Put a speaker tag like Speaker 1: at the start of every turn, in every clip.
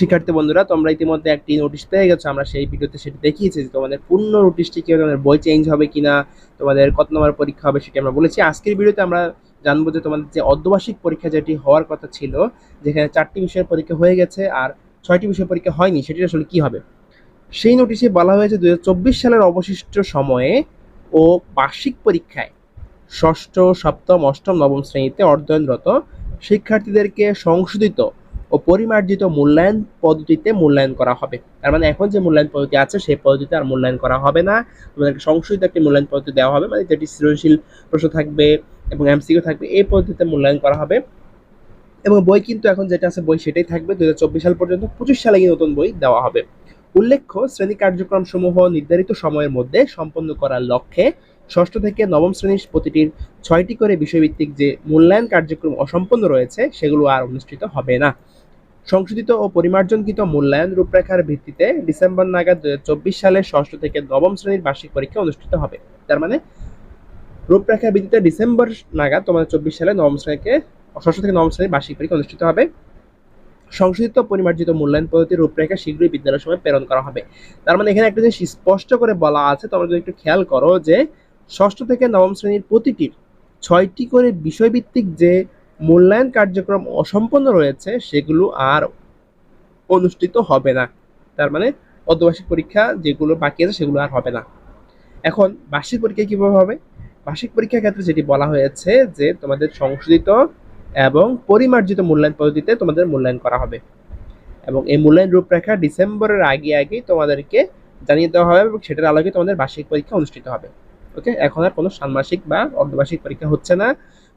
Speaker 1: শিক্ষার্থী বন্ধুরা, তোমরা ইতিমধ্যে একটি নোটিশ পেয়ে গেছো। আমরা সেই ভিডিওতে সেটি দেখিয়েছি যে তোমাদের পূর্ণ নোটিশটি কি হবে তোমাদের বই চেঞ্জ হবে কিনা, তোমাদের কত নম্বর পরীক্ষা হবে সেটি আমরা বলেছি। আজকের ভিডিওতে আমরা জানব যে তোমাদের যে অর্ধবার্ষিক পরীক্ষা যেটি হওয়ার কথা ছিল, যেখানে চারটি বিষয়ের পরীক্ষা হয়ে গেছে আর ছয়টি বিষয়ের পরীক্ষা হয়নি সেটি আসলে কি হবে? সেই নোটিশে বলা হয়েছে দুহাজার চব্বিশ সালের অবশিষ্ট সময়ে ও বার্ষিক পরীক্ষায় ষষ্ঠ, সপ্তম, অষ্টম, নবম শ্রেণীতে অধ্যয়নরত শিক্ষার্থীদেরকে সংশোধিত ও পরিমার্জিত মূল্যায়ন পদ্ধতিতে মূল্যায়ন করা হবে। তার মানে এখন যে মূল্যায়ন পদ্ধতি আছে, সেই পদ্ধতিতে আর মূল্যায়ন করা হবে না। তোমাদেরকে সংশোধিত একটি মূল্যায়ন পদ্ধতি দেওয়া হবে মানে যেটি সৃজনশীল প্রশ্ন থাকবে এবং এমসিকিউ থাকবে, এই পদ্ধতিতে মূল্যায়ন করা হবে। এবং বই কিন্তু এখন যেটা আছে বই সেটাই থাকবে দু হাজার চব্বিশ সাল পর্যন্ত, পঁচিশ সালে নতুন বই দেওয়া হবে। উল্লেখ্য, শ্রেণি কার্যক্রম সমূহ নির্ধারিত সময়ের মধ্যে সম্পন্ন করার লক্ষ্যে ষষ্ঠ থেকে নবম শ্রেণির প্রতিটির ছয়টি করে বিষয়ভিত্তিক যে মূল্যায়ন কার্যক্রম অসম্পন্ন রয়েছে, সেগুলো আর অনুষ্ঠিত হবে না। সংশোধিত ও পরিমার্জনকৃত মূল্যায়ন রূপরেখার ভিত্তিতে ডিসেম্বর নাগাদ দু সালের ষষ্ঠ থেকে নবম শ্রেণির বার্ষিক পরীক্ষা অনুষ্ঠিত হবে। তার মানে রূপরেখার ভিত্তিতে ডিসেম্বর নাগাদ তোমাদের চব্বিশ সালে নবম শ্রেণীকে, ষষ্ঠ থেকে নবম শ্রেণির বার্ষিক পরীক্ষা অনুষ্ঠিত হবে। সংশোধিত পরিমার্জিত মূল্যায়ন পদ্ধতির রূপরেখা শীঘ্রই বিদ্যালয়ের সময় প্রেরণ করা হবে। তার মানে এখানে একটা জিনিস স্পষ্ট করে বলা আছে, তোমরা যদি একটু খেয়াল করো যে ষষ্ঠ থেকে নবম শ্রেণির প্রতিটির ছয়টি করে বিষয়ভিত্তিক যে মূল্যায়ন কার্যক্রম অসম্পন্ন রয়েছে, সেগুলো আর অনুষ্ঠিত হবে না। তার মানে অর্ধবার্ষিক পরীক্ষা যেগুলো বাকি আছে, সেগুলো আর হবে না। এখন বার্ষিক পরীক্ষা কীভাবে হবে? বার্ষিক পরীক্ষার ক্ষেত্রে যেটি বলা হয়েছে যে, তোমাদের সংশোধিত এবং পরিমার্জিত মূল্যায়ন পদ্ধতিতে তোমাদের মূল্যায়ন করা হবে। এবং এই মূল্যায়ন রূপরেখা ডিসেম্বরের আগে আগেই তোমাদেরকে জানিয়ে দেওয়া হবে এবং সেটার আলোকে তোমাদের বার্ষিক পরীক্ষা অনুষ্ঠিত হবে। ওকে? এখন আর কোনো ষান্মাসিক বা অর্ধবার্ষিক পরীক্ষা হচ্ছে না।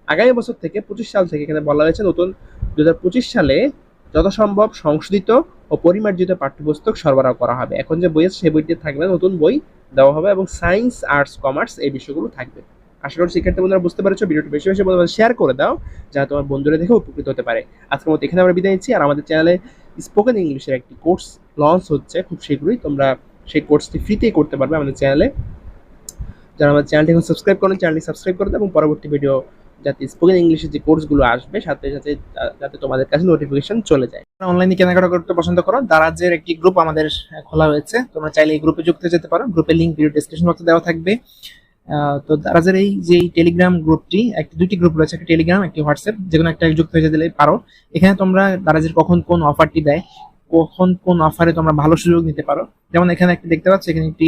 Speaker 1: আগামী বছর থেকে পঁচিশ সাল থেকে এখানে বলা হয়েছে নতুন দু হাজার পঁচিশ সালে যথাসম্ভব সংশোধিত ও পরিমার্জিত পাঠ্যপুস্তক সরবরাহ করা হবে। এখন যে বই আছে সেই বইটি থাকবে, নতুন বই দেওয়া হবে এবং সায়েন্স, আর্টস, কমার্স এই বিষয়গুলো থাকবে। আশা করি শিক্ষার্থী বন্ধুরা বুঝতে পেরেছ, ভিডিওটি বেশি বেশি বন্ধুদের শেয়ার করে দাও, যাতে তোমার বন্ধুরা দেখে উপকৃত হতে পারে। আজকের মতো এখানে আমরা বিদায় নিচ্ছি, আর আমাদের চ্যানেলে স্পোকেন ইংলিশের একটি কোর্স লঞ্চ হচ্ছে, খুব শীঘ্রই তোমরা সেই কোর্সটি ফ্রিতেই করতে পারবে আমাদের চ্যানেলে। যারা আমাদের চ্যানেলটি এখন সাবস্ক্রাইব করেন, চ্যানেলটি সাবস্ক্রাইব করে দাও এবং পরবর্তী ভিডিও যাতে স্পোকেন ইংলিশের যে কোর্সগুলো আসবে, সাথে সাথে যাতে তোমাদের কাছে নোটিফিকেশন চলে যায়। অনলাইনে কেনাকাটা করতে পছন্দ করো। দারাজের একটি গ্রুপ আমাদের খোলা হয়েছে তোমরা চাইলে এই গ্রুপে যুক্ত যেতে পারো। গ্রুপের লিঙ্ক ভিডিও ডিসক্রিপশন বক্সে দেওয়া থাকবে। তো দারাজের এই যে টেলিগ্রাম গ্রুপটি একটি, দুটি গ্রুপ রয়েছে, একটি টেলিগ্রাম একটি হোয়াটসঅ্যাপ যে কোনো একটা যুক্ত হয়ে যেতে পারো। এখানে তোমরা দারাজের কখন কোন অফারটি দেয়, কখন কোন অফারে তোমরা ভালো সুযোগ নিতে পারো। যেমন এখানে একটি দেখতে পাচ্ছ, এখানে একটি